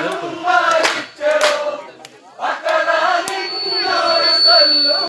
아,